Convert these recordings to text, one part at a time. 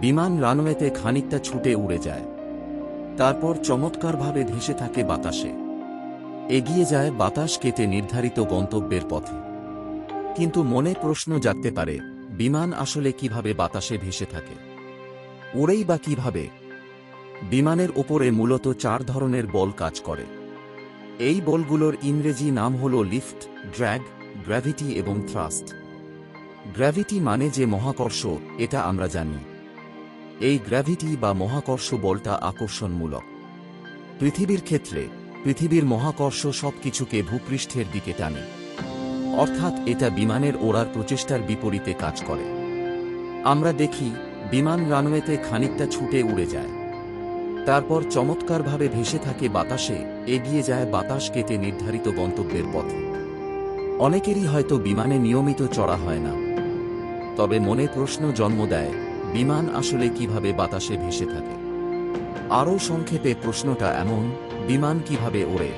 বিমান রানওয়েতে খানিকটা ছুটে উড়ে যায়। তারপর চমৎকারভাবে ভেসে থাকে বাতাসে। এগিয়ে যায় বাতাস কেটে নির্ধারিত গন্তব্যের পথে। কিন্তু মনে প্রশ্ন জাগতে পারে, বিমান আসলে কীভাবে বাতাসে ভেসে থাকে? উড়েই বা কীভাবে? বিমানের ওপরে মূলত চার ধরনের বল কাজ করে। এই বলগুলোর ইংরেজি নাম হল লিফট, ড্র্যাগ, গ্র্যাভিটি এবং থ্রাস্ট। গ্র্যাভিটি মানে যে মহাকর্ষ, এটা আমরা জানি। এই গ্র্যাভিটি বা মহাকর্ষ বলটা আকর্ষণমূলক। পৃথিবীর ক্ষেত্রে, পৃথিবীর মহাকর্ষ সবকিছুকে ভূপৃষ্ঠের দিকে টানে। অর্থাৎ এটা বিমানের ওড়ার প্রচেষ্টার বিপরীতে কাজ করে। আমরা দেখি, বিমান রানওয়েতে খানিকটা ছুটে উড়ে যায়। তারপর চমৎকারভাবে ভেসে থাকে বাতাসে, এগিয়ে যায় বাতাস কেটে নির্ধারিত গন্তব্যের পথে। অনেকেরই হয়তো বিমানে নিয়মিত চড়া হয় না। তবে মনে প্রশ্ন জন্ম দেয় বিমান আসলে কীভাবে বাতাসে ভেসে থাকে? আরও সংক্ষেপে প্রশ্নটা এমন, বিমান কীভাবে ওড়ে?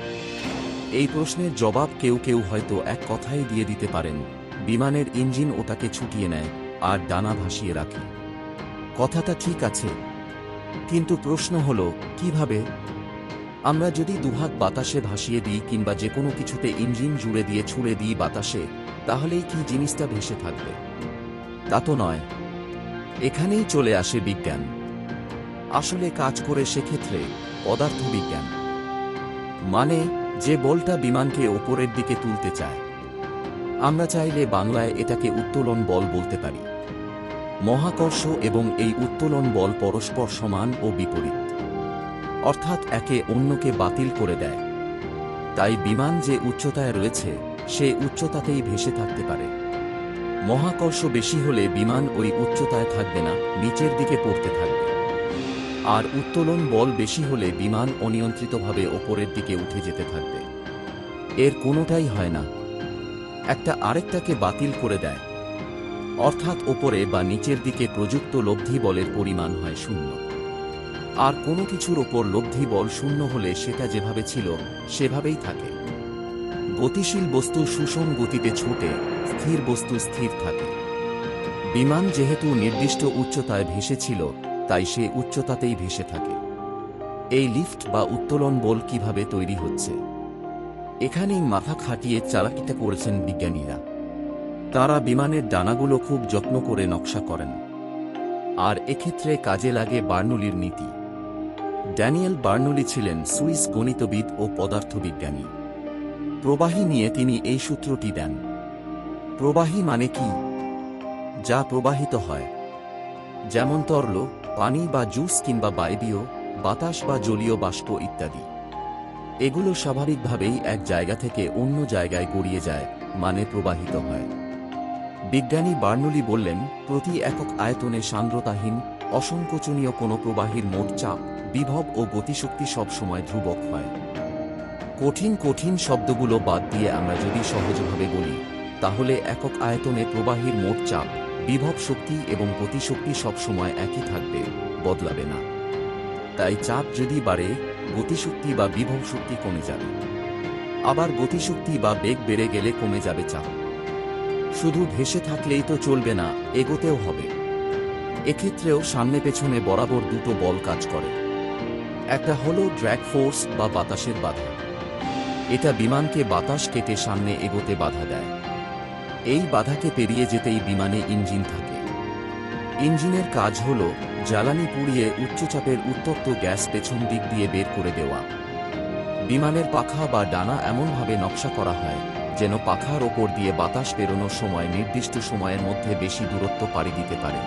এই প্রশ্নের জবাব কেউ কেউ হয়তো এক কথাই দিয়ে দিতে পারেন, বিমানের ইঞ্জিন ওটাকে ছুটিয়ে নেয় আর ডানা ভাসিয়ে রাখে। কথাটা ঠিক আছে, কিন্তু প্রশ্ন হল, কীভাবে? আমরা যদি দুহাত বাতাসে ভাসিয়ে দিই কিংবা যে কোনো কিছুতে ইঞ্জিন জুড়ে দিয়ে ছুড়ে দিই বাতাসে, তাহলেই কি জিনিসটা ভেসে থাকবে? তা তো নয়। এখানেই চলে আসে বিজ্ঞান। আসলে কাজ করে সেক্ষেত্রে পদার্থবিজ্ঞান। মানে যে বলটা বিমানকে ওপরের দিকে তুলতে চায়। আমরা চাইলে বাংলায় এটাকে উত্তোলন বল বলতে পারি। মহাকর্ষ এবং এই উত্তোলন বল পরস্পর সমান ও বিপরীত। অর্থাৎ একে অন্যকে বাতিল করে দেয়। তাই বিমান যে উচ্চতায় রয়েছে, সে উচ্চতাতেই ভেসে থাকতে পারে। মহাকর্ষ বেশি হলে বিমান ওই উচ্চতায় থাকবে না, নিচের দিকে পড়তে থাকবে। আর উত্তোলন বল বেশি হলে বিমান অনিয়ন্ত্রিতভাবে ওপরের দিকে উঠে যেতে থাকবে। এর কোনোটাই হয় না। একটা আরেকটাকে বাতিল করে দেয়। অর্থাৎ ওপরে বা নিচের দিকে প্রযুক্ত লব্ধি বলের পরিমাণ হয় শূন্য। আর কোনো কিছুর ওপর লব্ধি বল শূন্য হলে সেটা যেভাবে ছিল, সেভাবেই থাকে। গতিশীল বস্তু সুষম গতিতে ছুটে স্থির বস্তু স্থির থাকে। বিমান যেহেতু নির্দিষ্ট উচ্চতায় ভেসেছিল, তাই সে উচ্চতাতেই ভেসে থাকে। এই লিফট বা উত্তোলন বল কীভাবে তৈরি হচ্ছে? এখানেই মাথা খাটিয়ে চালাকিটা করেছেন বিজ্ঞানীরা। তারা বিমানের ডানাগুলো খুব যত্ন করে নকশা করেন। আর এক্ষেত্রে কাজে লাগে বার্নুলির নীতি। ড্যানিয়েল বার্নুলি ছিলেন সুইস গণিতবিদ ও পদার্থবিজ্ঞানী। প্রবাহী নিয়ে তিনি এই সূত্রটি দেন। প্রবাহী মানে কি? যা প্রবাহিত হয়। যেমন তরল, পানি বা জুস কিংবা বায়বীয়, বাতাস বা জলীয় বাষ্প ইত্যাদি। এগুলো স্বাভাবিকভাবেই এক জায়গা থেকে অন্য জায়গায় গড়িয়ে যায় মানে প্রবাহিত হয়। বিজ্ঞানী বার্নুলি বললেন, প্রতি একক আয়তনে সান্দ্রতাহীন, অসংকোচনীয় কোনো প্রবাহীর মোট চাপ, বিভব ও গতিশক্তি সবসময় ধ্রুবক হয়। কঠিন কঠিন শব্দগুলো বাদ দিয়ে আমরা যদি সহজভাবে বলি, তাহলে একক আয়তনে প্রবাহীর মোট চাপ, বিভব শক্তি এবং গতিশক্তি সবসময় একই থাকবে, বদলাবে না। তাই চাপ যদি বাড়ে, গতিশক্তি বা বিভব শক্তি কমে যাবে। আবার গতিশক্তি বা বেগ বেড়ে গেলে কমে যাবে চাপ। শুধু ভেসে থাকলেই তো চলবে না, এগোতেও হবে। এক্ষেত্রেও সামনে পেছনে বরাবর দুটো বল কাজ করে। একটা হলো ড্র্যাগ ফোর্স বা বাতাসের বাধা। এটা বিমানকে বাতাস কেটে সামনে এগোতে বাধা দেয়। এই বাধাকে পেরিয়ে যেতেই বিমানে ইঞ্জিন থাকে। ইঞ্জিনের কাজ হল জ্বালানি পুড়িয়ে উচ্চচাপের উত্তপ্ত গ্যাস পেছন দিক দিয়ে বের করে দেওয়া। বিমানের পাখা বা ডানা এমনভাবে নকশা করা হয় যেন পাখার ওপর দিয়ে বাতাস পেরোনোর সময় নির্দিষ্ট সময়ের মধ্যে বেশি দূরত্ব পাড়ি দিতে পারে।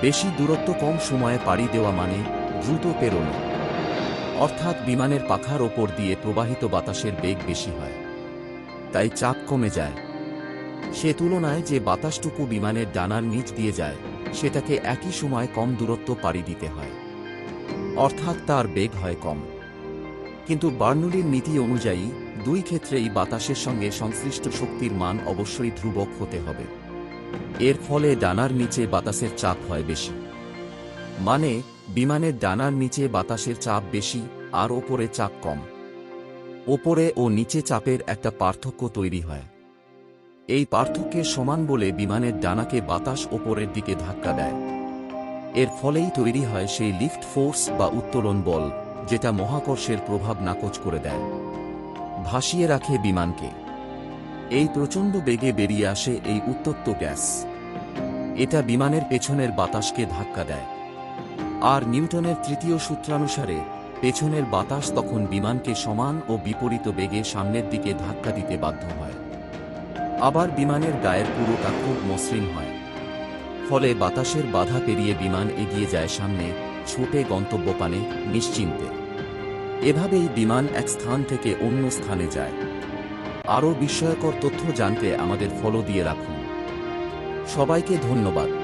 বেশি দূরত্ব কম সময়ে পাড়ি দেওয়া মানে দ্রুত পেরোনো। অর্থাৎ বিমানের পাখার ওপর দিয়ে প্রবাহিত বাতাসের বেগ বেশি হয়। তাই চাপ কমে যায়। সে তুলনায় যে বাতাসটুকু বিমানের ডানার নিচ দিয়ে যায়, সেটাকে একই সময় কম দূরত্ব পাড়ি দিতে হয়। অর্থাৎ তার বেগ হয় কম। কিন্তু বার্নুলির নীতি অনুযায়ী, দুই ক্ষেত্রেই বাতাসের সঙ্গে সংশ্লিষ্ট শক্তির মান অবশ্যই ধ্রুবক হতে হবে। এর ফলে ডানার নিচে বাতাসের চাপ হয় বেশি। মানে বিমানের ডানার নিচে বাতাসের চাপ বেশি, আর ওপরে চাপ কম। ওপরে ও নিচে চাপের একটা পার্থক্য তৈরি হয়। এই পার্থক্যের সমান বলে বিমানের ডানাকে বাতাস ওপরের দিকে ধাক্কা দেয়। এর ফলেই তৈরি হয় সেই লিফট ফোর্স বা উত্তোলন বল, যেটা মহাকর্ষের প্রভাব নাকচ করে দেয়। ভাসিয়ে রাখে বিমানকে। এই প্রচণ্ড বেগে বেরিয়ে আসে এই উত্তপ্ত গ্যাস। এটা বিমানের পেছনের বাতাসকে ধাক্কা দেয়। আর নিউটনের তৃতীয় সূত্রানুসারে, পেছনের বাতাস তখন বিমানকে সমান ও বিপরীত বেগে সামনের দিকে ধাক্কা দিতে বাধ্য হয়। আবার বিমানের গায়ের পুরোটা খুব মসৃণ হয়। ফলে বাতাসের বাধা পেরিয়ে বিমান এগিয়ে যায় সামনে, ছুটে গন্তব্যপানে, নিশ্চিন্তে। এভাবেই বিমান এক স্থান থেকে অন্য স্থানে যায়। আরও বিস্ময়কর তথ্য জানতে আমাদের ফলো দিয়ে রাখুন। সবাইকে ধন্যবাদ।